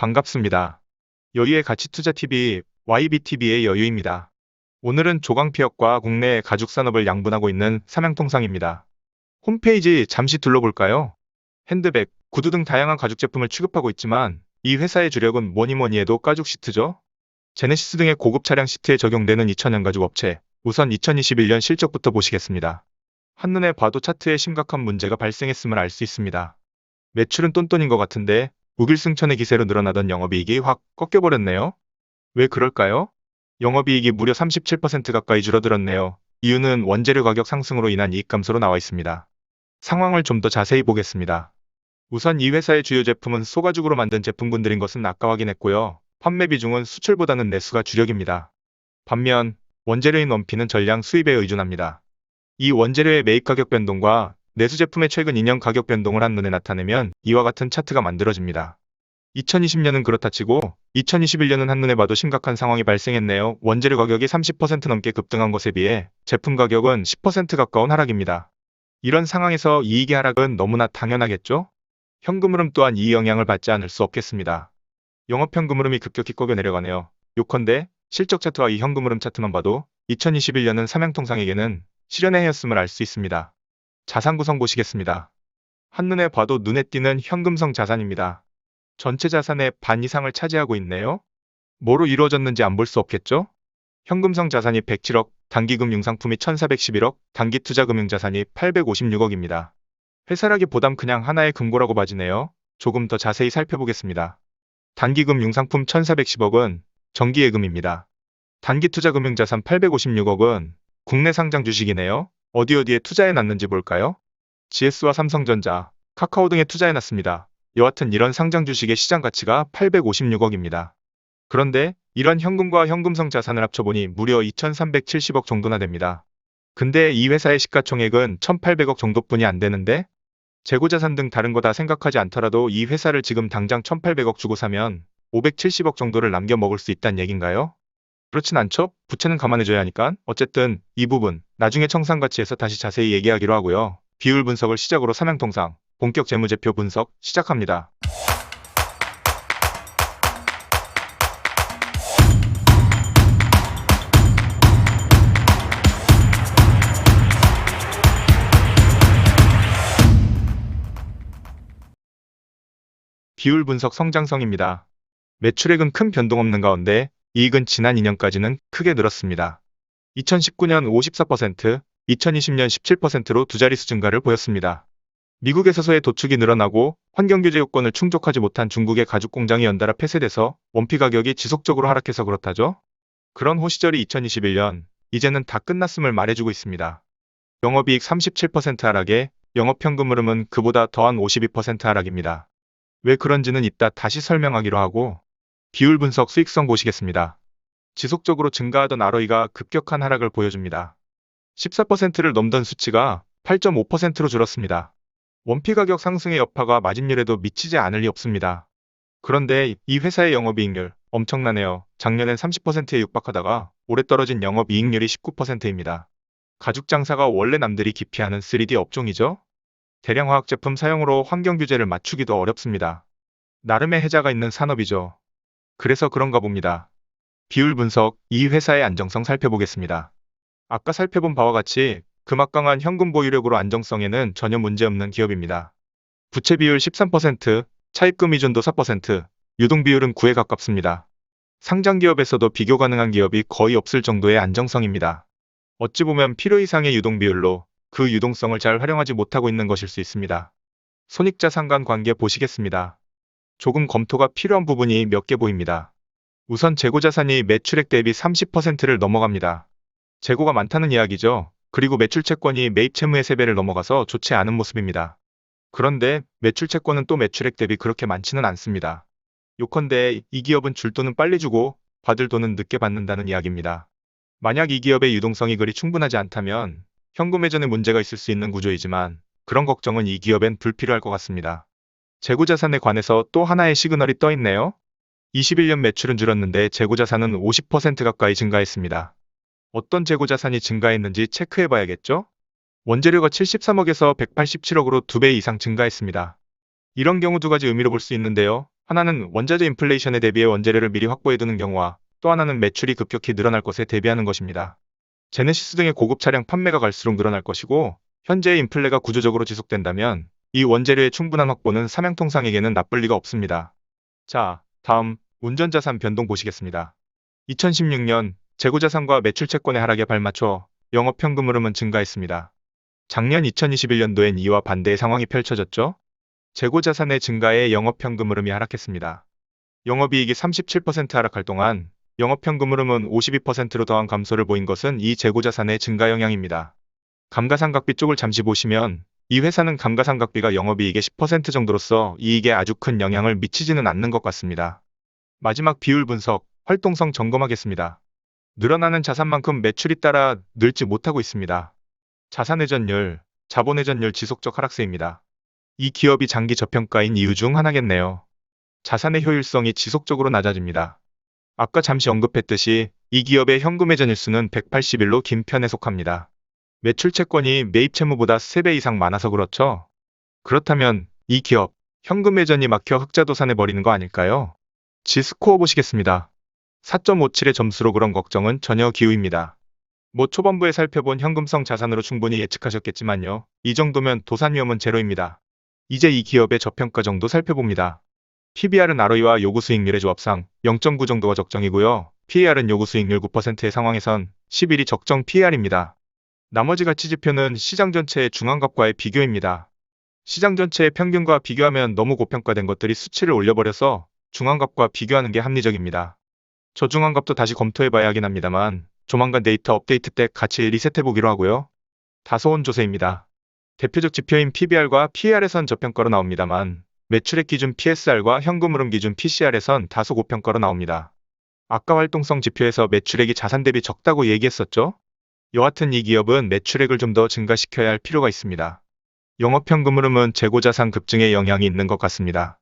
반갑습니다. 여유의 가치투자TV YBTV의 여유입니다. 오늘은 조광피혁과 국내 가죽 산업을 양분하고 있는 삼양통상입니다. 홈페이지 잠시 둘러볼까요? 핸드백, 구두 등 다양한 가죽 제품을 취급하고 있지만 이 회사의 주력은 뭐니 뭐니 해도 가죽 시트죠. 제네시스 등의 고급 차량 시트에 적용되는 2000년 가죽 업체. 우선 2021년 실적부터 보시겠습니다. 한눈에 봐도 차트에 심각한 문제가 발생했음을 알 수 있습니다. 매출은 똔똔인 것 같은데 우길승천의 기세로 늘어나던 영업이익이 확 꺾여버렸네요. 왜 그럴까요? 영업이익이 무려 37% 가까이 줄어들었네요. 이유는 원재료 가격 상승으로 인한 이익 감소로 나와 있습니다. 상황을 좀 더 자세히 보겠습니다. 우선 이 회사의 주요 제품은 소가죽으로 만든 제품군들인 것은 아까 확인했고요. 판매 비중은 수출보다는 내수가 주력입니다. 반면 원재료인 원피는 전량 수입에 의존합니다. 이 원재료의 매입 가격 변동과 내수 제품의 최근 2년 가격 변동을 한눈에 나타내면 이와 같은 차트가 만들어집니다. 2020년은 그렇다 치고 2021년은 한눈에 봐도 심각한 상황이 발생했네요. 원재료 가격이 30% 넘게 급등한 것에 비해 제품 가격은 10% 가까운 하락입니다. 이런 상황에서 이익의 하락은 너무나 당연하겠죠? 현금 흐름 또한 이 영향을 받지 않을 수 없겠습니다. 영업현금 흐름이 급격히 꺾여 내려가네요. 요컨대 실적 차트와 이 현금 흐름 차트만 봐도 2021년은 삼양통상에게는 실현의 해였음을 알 수 있습니다. 자산 구성 보시겠습니다. 한눈에 봐도 눈에 띄는 현금성 자산입니다. 전체 자산의 반 이상을 차지하고 있네요. 뭐로 이루어졌는지 안 볼 수 없겠죠? 현금성 자산이 107억, 단기금 융상품이 1411억, 단기투자금융자산이 856억입니다. 회사라기보담 그냥 하나의 금고라고 봐지네요. 조금 더 자세히 살펴보겠습니다. 단기금 융상품 1410억은 정기예금입니다. 단기투자금융자산 856억은 국내 상장 주식이네요. 어디 어디에 투자해 놨는지 볼까요? GS와 삼성전자, 카카오 등에 투자해 놨습니다. 여하튼 이런 상장 주식의 시장 가치가 856억입니다. 그런데 이런 현금과 현금성 자산을 합쳐보니 무려 2370억 정도나 됩니다. 근데 이 회사의 시가총액은 1800억 정도뿐이 안 되는데 재고자산 등 다른 거 다 생각하지 않더라도 이 회사를 지금 당장 1800억 주고 사면 570억 정도를 남겨 먹을 수 있다는 얘긴가요? 그렇진 않죠? 부채는 감안해줘야 하니까. 어쨌든 이 부분 나중에 청산가치에서 다시 자세히 얘기하기로 하고요. 비율 분석을 시작으로 삼양통상 본격 재무제표 분석 시작합니다. 비율 분석 성장성입니다. 매출액은 큰 변동 없는 가운데 이익은 지난 2년까지는 크게 늘었습니다. 2019년 54%, 2020년 17%로 두 자릿수 증가를 보였습니다. 미국에서의 도축이 늘어나고 환경규제 요건을 충족하지 못한 중국의 가죽 공장이 연달아 폐쇄돼서 원피 가격이 지속적으로 하락해서 그렇다죠? 그런 호시절이 2021년, 이제는 다 끝났음을 말해주고 있습니다. 영업이익 37% 하락에 영업현금 흐름은 그보다 더한 52% 하락입니다. 왜 그런지는 이따 다시 설명하기로 하고 비율 분석 수익성 보시겠습니다. 지속적으로 증가하던 ROE가 급격한 하락을 보여줍니다. 14%를 넘던 수치가 8.5%로 줄었습니다. 원피 가격 상승의 여파가 마진율에도 미치지 않을 리 없습니다. 그런데 이 회사의 영업이익률 엄청나네요. 작년엔 30%에 육박하다가 올해 떨어진 영업이익률이 19%입니다. 가죽 장사가 원래 남들이 기피하는 3D 업종이죠? 대량 화학 제품 사용으로 환경 규제를 맞추기도 어렵습니다. 나름의 해자가 있는 산업이죠. 그래서 그런가 봅니다. 비율 분석, 이 회사의 안정성 살펴보겠습니다. 아까 살펴본 바와 같이 금악강한 현금 보유력으로 안정성에는 전혀 문제없는 기업입니다. 부채 비율 13%, 차입금 의존도 4%, 유동 비율은 9에 가깝습니다. 상장 기업에서도 비교 가능한 기업이 거의 없을 정도의 안정성입니다. 어찌 보면 필요 이상의 유동 비율로 그 유동성을 잘 활용하지 못하고 있는 것일 수 있습니다. 손익자 상관 관계 보시겠습니다. 조금 검토가 필요한 부분이 몇 개 보입니다. 우선 재고자산이 매출액 대비 30%를 넘어갑니다. 재고가 많다는 이야기죠. 그리고 매출 채권이 매입 채무의 3배를 넘어가서 좋지 않은 모습입니다. 그런데 매출 채권은 또 매출액 대비 그렇게 많지는 않습니다. 요컨대 이 기업은 줄 돈은 빨리 주고 받을 돈은 늦게 받는다는 이야기입니다. 만약 이 기업의 유동성이 그리 충분하지 않다면 현금 회전에 문제가 있을 수 있는 구조이지만 그런 걱정은 이 기업엔 불필요할 것 같습니다. 재고자산에 관해서 또 하나의 시그널이 떠 있네요. 21년 매출은 줄었는데 재고자산은 50% 가까이 증가했습니다. 어떤 재고자산이 증가했는지 체크해 봐야겠죠? 원재료가 73억에서 187억으로 2배 이상 증가했습니다. 이런 경우 두 가지 의미로 볼 수 있는데요. 하나는 원자재 인플레이션에 대비해 원재료를 미리 확보해두는 경우와 또 하나는 매출이 급격히 늘어날 것에 대비하는 것입니다. 제네시스 등의 고급 차량 판매가 갈수록 늘어날 것이고 현재의 인플레가 구조적으로 지속된다면 이 원재료의 충분한 확보는 삼양통상에게는 나쁠 리가 없습니다. 자, 다음 운전자산 변동 보시겠습니다. 2016년 재고자산과 매출채권의 하락에 발맞춰 영업현금 흐름은 증가했습니다. 작년 2021년도엔 이와 반대의 상황이 펼쳐졌죠? 재고자산의 증가에 영업현금 흐름이 하락했습니다. 영업이익이 37% 하락할 동안 영업현금 흐름은 52%로 더한 감소를 보인 것은 이 재고자산의 증가 영향입니다. 감가상각비 쪽을 잠시 보시면 이 회사는 감가상각비가 영업이익의 10% 정도로서 이익에 아주 큰 영향을 미치지는 않는 것 같습니다. 마지막 비율 분석, 활동성 점검하겠습니다. 늘어나는 자산만큼 매출이 따라 늘지 못하고 있습니다. 자산회전율, 자본회전율 지속적 하락세입니다. 이 기업이 장기 저평가인 이유 중 하나겠네요. 자산의 효율성이 지속적으로 낮아집니다. 아까 잠시 언급했듯이 이 기업의 현금 회전일수는 180일로 긴 편에 속합니다. 매출 채권이 매입 채무보다 3배 이상 많아서 그렇죠? 그렇다면 이 기업 현금 회전이 막혀 흑자 도산해 버리는 거 아닐까요? 지스코어 보시겠습니다. 4.57의 점수로 그런 걱정은 전혀 기우입니다. 뭐 초반부에 살펴본 현금성 자산으로 충분히 예측하셨겠지만요. 이 정도면 도산 위험은 제로입니다. 이제 이 기업의 저평가 정도 살펴봅니다. PBR은 ROE와 요구 수익률의 조합상 0.9 정도가 적정이고요. PAR은 요구 수익률 9%의 상황에선 11이 적정 PAR입니다. 나머지 가치 지표는 시장 전체의 중앙값과의 비교입니다. 시장 전체의 평균과 비교하면 너무 고평가된 것들이 수치를 올려버려서 중앙값과 비교하는 게 합리적입니다. 저중앙값도 다시 검토해봐야 하긴 합니다만 조만간 데이터 업데이트 때 같이 리셋해보기로 하고요. 다소온 조세입니다. 대표적 지표인 PBR과 PAR에선 저평가로 나옵니다만 매출액 기준 PSR과 현금 흐름 기준 PCR에선 다소 고평가로 나옵니다. 아까 활동성 지표에서 매출액이 자산 대비 적다고 얘기했었죠? 여하튼 이 기업은 매출액을 좀 더 증가시켜야 할 필요가 있습니다. 영업현금 흐름은 재고자산 급증에 영향이 있는 것 같습니다.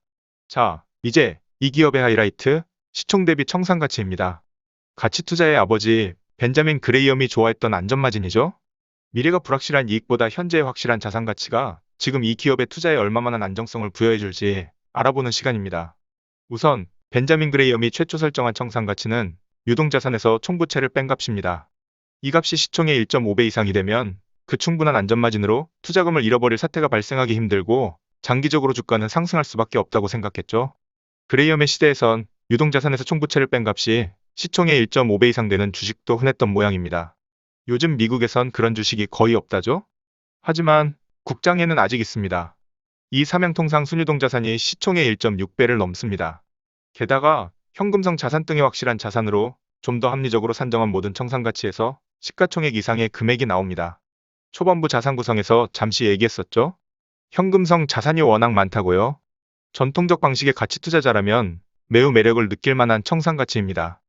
자, 이제 이 기업의 하이라이트, 시총 대비 청산 가치입니다. 가치 투자의 아버지 벤자민 그레이엄이 좋아했던 안전마진이죠? 미래가 불확실한 이익보다 현재의 확실한 자산 가치가 지금 이 기업의 투자에 얼마만한 안정성을 부여해줄지 알아보는 시간입니다. 우선 벤자민 그레이엄이 최초 설정한 청산 가치는 유동자산에서 총부채를 뺀 값입니다. 이 값이 시총의 1.5배 이상이 되면 그 충분한 안전마진으로 투자금을 잃어버릴 사태가 발생하기 힘들고 장기적으로 주가는 상승할 수밖에 없다고 생각했죠. 그레이엄의 시대에선 유동자산에서 총부채를 뺀 값이 시총의 1.5배 이상 되는 주식도 흔했던 모양입니다. 요즘 미국에선 그런 주식이 거의 없다죠? 하지만 국장에는 아직 있습니다. 이 삼양통상 순유동자산이 시총의 1.6배를 넘습니다. 게다가 현금성 자산 등의 확실한 자산으로 좀 더 합리적으로 산정한 모든 청산가치에서 시가총액 이상의 금액이 나옵니다. 초반부 자산 구성에서 잠시 얘기했었죠? 현금성 자산이 워낙 많다고요? 전통적 방식의 가치 투자자라면 매우 매력을 느낄 만한 청산 가치입니다.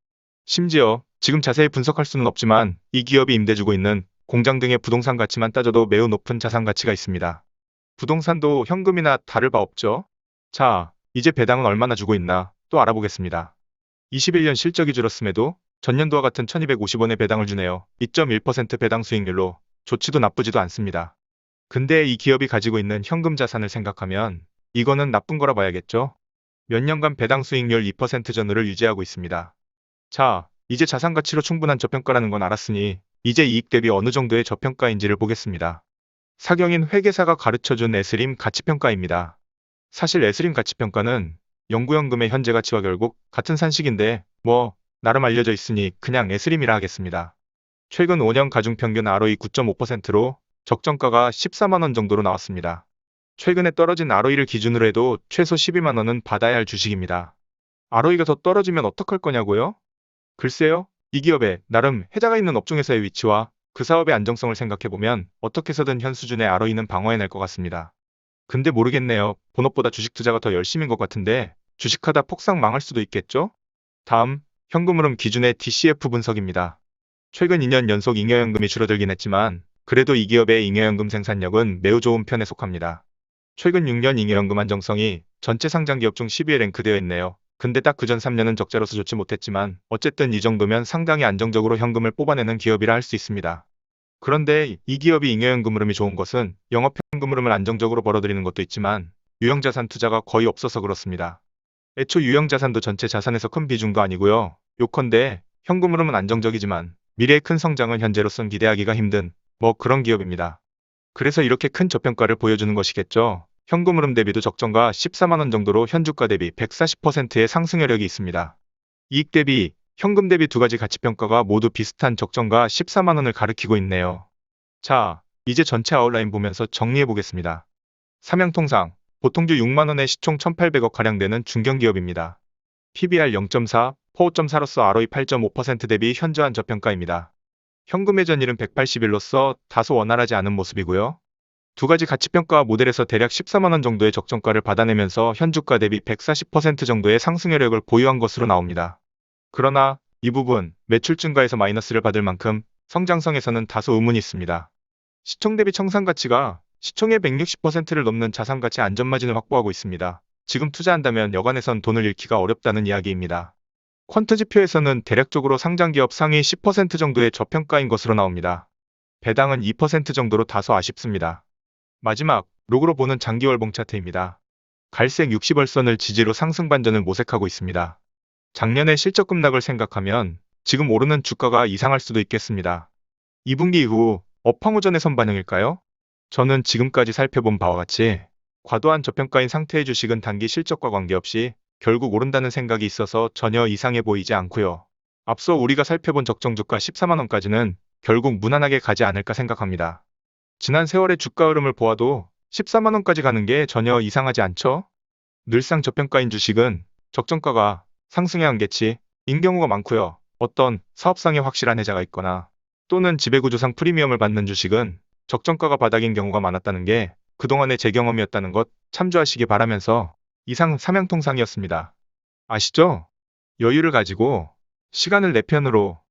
심지어 지금 자세히 분석할 수는 없지만 이 기업이 임대주고 있는 공장 등의 부동산 가치만 따져도 매우 높은 자산 가치가 있습니다. 부동산도 현금이나 다를 바 없죠? 자, 이제 배당은 얼마나 주고 있나 또 알아보겠습니다. 21년 실적이 줄었음에도 전년도와 같은 1250원의 배당을 주네요. 2.1% 배당 수익률로 좋지도 나쁘지도 않습니다. 근데 이 기업이 가지고 있는 현금 자산을 생각하면 이거는 나쁜 거라 봐야겠죠? 몇 년간 배당 수익률 2% 전후를 유지하고 있습니다. 자, 이제 자산 가치로 충분한 저평가라는 건 알았으니 이제 이익 대비 어느 정도의 저평가인지를 보겠습니다. 사경인 회계사가 가르쳐준 에스림 가치평가입니다. 사실 에스림 가치평가는 연구연금의 현재 가치와 결국 같은 산식인데 뭐 나름 알려져 있으니 그냥 에스림이라 하겠습니다. 최근 5년 가중평균 ROE 9.5%로 적정가가 14만원 정도로 나왔습니다. 최근에 떨어진 ROE를 기준으로 해도 최소 12만원은 받아야 할 주식입니다. ROE가 더 떨어지면 어떡할 거냐고요? 글쎄요, 이 기업에 나름 해자가 있는 업종에서의 위치와 그 사업의 안정성을 생각해보면 어떻게 해서든 현 수준의 ROE는 방어해낼 것 같습니다. 근데 모르겠네요. 본업보다 주식 투자가 더 열심인 것 같은데 주식하다 폭삭 망할 수도 있겠죠? 다음, 현금 흐름 기준의 DCF 분석입니다. 최근 2년 연속 잉여연금이 줄어들긴 했지만 그래도 이 기업의 잉여연금 생산력은 매우 좋은 편에 속합니다. 최근 6년 잉여연금 안정성이 전체 상장 기업 중 10위에 랭크되어 있네요. 근데 딱 그 전 3년은 적자로서 좋지 못했지만 어쨌든 이 정도면 상당히 안정적으로 현금을 뽑아내는 기업이라 할 수 있습니다. 그런데 이 기업이 잉여연금 흐름이 좋은 것은 영업현금 흐름을 안정적으로 벌어들이는 것도 있지만 유형자산 투자가 거의 없어서 그렇습니다. 애초 유형 자산도 전체 자산에서 큰 비중도 아니고요. 요컨대 현금 흐름은 안정적이지만 미래의 큰 성장은 현재로선 기대하기가 힘든 뭐 그런 기업입니다. 그래서 이렇게 큰 저평가를 보여주는 것이겠죠. 현금 흐름 대비도 적정가 14만원 정도로 현주가 대비 140%의 상승 여력이 있습니다. 이익 대비, 현금 대비 두 가지 가치평가가 모두 비슷한 적정가 14만원을 가리키고 있네요. 자, 이제 전체 아웃라인 보면서 정리해 보겠습니다. 삼양통상, 보통주 6만원에 시총 1800억 가량 되는 중견기업입니다. PBR 0.4, 포 5.4로서 ROE 8.5% 대비 현저한 저평가입니다. 현금 회전율은 180일로서 다소 원활하지 않은 모습이고요. 두 가지 가치평가 모델에서 대략 14만원 정도의 적정가를 받아내면서 현주가 대비 140% 정도의 상승 여력을 보유한 것으로 나옵니다. 그러나 이 부분 매출 증가에서 마이너스를 받을 만큼 성장성에서는 다소 의문이 있습니다. 시총 대비 청산 가치가 시총의 160%를 넘는 자산 가치 안전 마진을 확보하고 있습니다. 지금 투자한다면 여간에선 돈을 잃기가 어렵다는 이야기입니다. 퀀트 지표에서는 대략적으로 상장기업 상위 10% 정도의 저평가인 것으로 나옵니다. 배당은 2% 정도로 다소 아쉽습니다. 마지막 로그로 보는 장기월봉 차트입니다. 갈색 60월선을 지지로 상승 반전을 모색하고 있습니다. 작년의 실적 급락을 생각하면 지금 오르는 주가가 이상할 수도 있겠습니다. 2분기 이후 업황후전의 선반영일까요? 저는 지금까지 살펴본 바와 같이 과도한 저평가인 상태의 주식은 단기 실적과 관계없이 결국 오른다는 생각이 있어서 전혀 이상해 보이지 않고요. 앞서 우리가 살펴본 적정 주가 14만원까지는 결국 무난하게 가지 않을까 생각합니다. 지난 세월의 주가 흐름을 보아도 14만원까지 가는 게 전혀 이상하지 않죠? 늘상 저평가인 주식은 적정가가 상승의 한계치 인 경우가 많고요. 어떤 사업상의 확실한 해자가 있거나 또는 지배구조상 프리미엄을 받는 주식은 적정가가 바닥인 경우가 많았다는 게 그동안의 제 경험이었다는 것 참조하시기 바라면서 이상 삼양통상이었습니다. 아시죠? 여유를 가지고 시간을 내 편으로